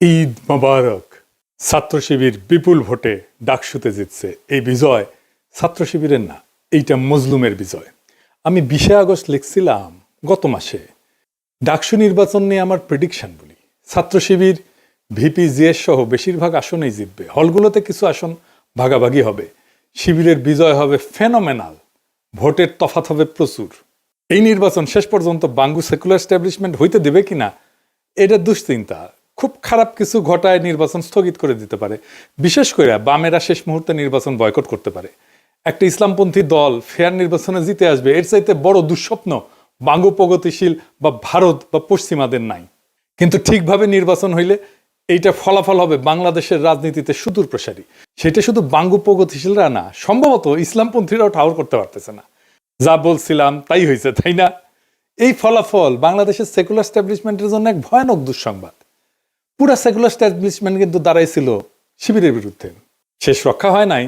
ঈদ মোবারক। ছাত্র শিবির বিপুল ভোটে ডাকসুতে জিতছে। এই বিজয় ছাত্র শিবিরের না, এইটা মজলুমের বিজয়। আমি বিশে আগস্ট লিখছিলাম গত মাসে, ডাকসু নির্বাচন নিয়ে আমার প্রেডিকশন বলি। ছাত্র শিবির, ভিপি, জিএস সহ বেশিরভাগ আসনেই জিতবে। হলগুলোতে কিছু আসন ভাগাভাগি হবে। শিবিরের বিজয় হবে ফেনোমেনাল ভোটের তফাত হবে প্রচুর। এই নির্বাচন শেষ পর্যন্ত বাঙ্গু সেকুলার এস্টাবলিশমেন্ট হইতে দেবে কিনা, এটা দুশ্চিন্তা। খুব খারাপ কিছু ঘটায় নির্বাচন স্থগিত করে দিতে পারে। বিশেষ করে বামেরা শেষ মুহূর্তে নির্বাচন বয়কট করতে পারে। একটা ইসলামপন্থী দল ফেয়ার নির্বাচনে জিতে আসবে, এর চাইতে বড় দুঃস্বপ্ন বাঙ্গু প্রগতিশীল বা ভারত বা পশ্চিমাদের নাই। কিন্তু ঠিকভাবে নির্বাচন হইলে এইটা ফলাফল হবে বাংলাদেশের রাজনীতিতে সুদূর প্রসারী। সেটা শুধু বাঙ্গু প্রগতিশীলরা না, সম্ভবত ইসলামপন্থীরাও ঠাউর করতে পারতেছে না। যা বলছিলাম তাই হয়েছে তাই না? এই ফলাফল বাংলাদেশের সেকুলার স্ট্যাবলিশমেন্টের জন্য এক ভয়ানক দুঃসংবাদ। পুরা সেকুলার স্ট্যাবলিশমেন্ট কিন্তু দাঁড়াইছিল শিবিরের বিরুদ্ধে। শেষ রক্ষা হয় নাই।